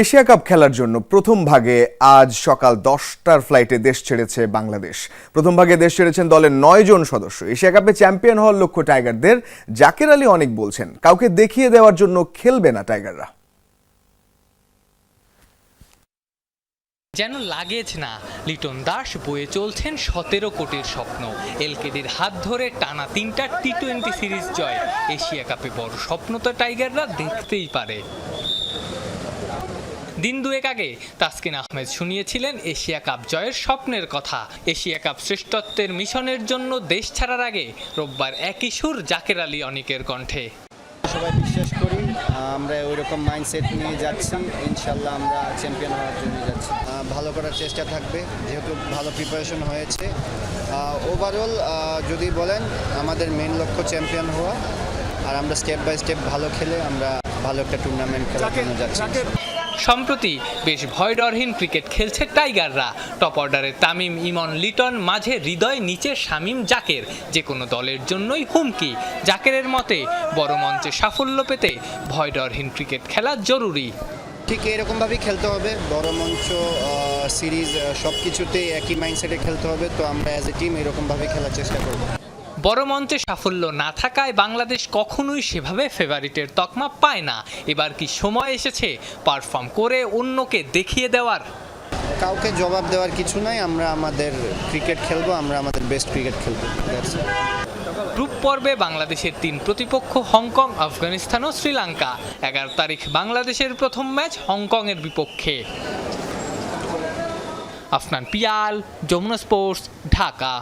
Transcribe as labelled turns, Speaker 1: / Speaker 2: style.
Speaker 1: Asia cup খেলার জন্য প্রথম ভাগে আজ সকাল দশটার ফ্লাইটে দেশ ছেড়েছে বাংলাদেশ। প্রথম ভাগে দেশ ছেড়েছেন দলের নয় জন সদস্য। এশিয়া কাপে চ্যাম্পিয়ন হওয়ার লক্ষ্য টাইগারদের। জাকের আলী অনেক বলছেন, কাউকে দেখিয়ে দেওয়ার জন্য খেলবে না টাইগাররা।
Speaker 2: যেন লাগেজ না, লিটন দাস বয়ে চলছেন সতেরো কোটির স্বপ্ন। এলকেডির হাত ধরে টানা তিনটা টি টোয়েন্টি সিরিজ জয়। এশিয়া কাপে বড় স্বপ্ন তো টাইগাররা দেখতেই পারে। দিন দুয়েক আগে তাসকিন আহমেদ শুনিয়েছিলেন এশিয়া কাপ জয়ের স্বপ্নের কথা। এশিয়া কাপ শ্রেষ্ঠত্বের মিশনের জন্য দেশ ছাড়ার আগে রোববার একই সুর জাকের আলী অনিকের কণ্ঠে।
Speaker 3: সবাই বিশ্বাস করি আমরা ওই রকম মাইন্ডসেট নিয়ে যাচ্ছি। ইনশাল্লাহ আমরা চ্যাম্পিয়ন হওয়ার জন্য যাচ্ছি। ভালো করার চেষ্টা থাকবে যেহেতু ভালো প্রিপারেশন হয়েছে। ওভারঅল যদি বলেন আমাদের মেন লক্ষ্য চ্যাম্পিয়ন হওয়া। আর আমরা স্টেপ বাই স্টেপ ভালো খেলে আমরা ভালো একটা টুর্নামেন্ট খেলার জন্য যাচ্ছি।
Speaker 2: সম্প্রতি বেশ ভয়ডরহীন ক্রিকেট খেলছে টাইগাররা। টপ অর্ডারে তামিম ইমন লিটন, মাঝে হৃদয়, নিচে শামিম জাকের। যে কোনো দলের জন্যই হুমকি। জাকেরের মতে, বড় মঞ্চে সাফল্য পেতে ভয়ডরহীন ক্রিকেট খেলা জরুরি।
Speaker 3: ঠিক এরকমভাবেই খেলতে হবে। বড় মঞ্চ সিরিজ সব কিছুতেই একই মাইন্ডসেটে খেলতে হবে। তো আমরা অ্যাজ এ টিম এরকমভাবে খেলার চেষ্টা করব।
Speaker 2: বড় মঞ্চে সাফল্য না থাকায় বাংলাদেশ কখনোই সেভাবে ফেভারিটের তকমা পায় না। এবার কি সময় এসেছে পারফর্ম করে অন্যকে দেখিয়ে দেওয়ার?
Speaker 3: কাউকে জবাব দেওয়ার কিছু নাই আমরা আমাদের ক্রিকেট খেলব আমরা আমাদের বেস্ট ক্রিকেট খেলব
Speaker 2: গ্রুপ পর্বে বাংলাদেশের তিন প্রতিপক্ষ হংকং আফগানিস্তান ও শ্রীলঙ্কা। এগারো তারিখ বাংলাদেশের প্রথম ম্যাচ হংকংয়ের বিপক্ষে। আফনান পিয়াল যমুনা স্পোর্টস ঢাকা।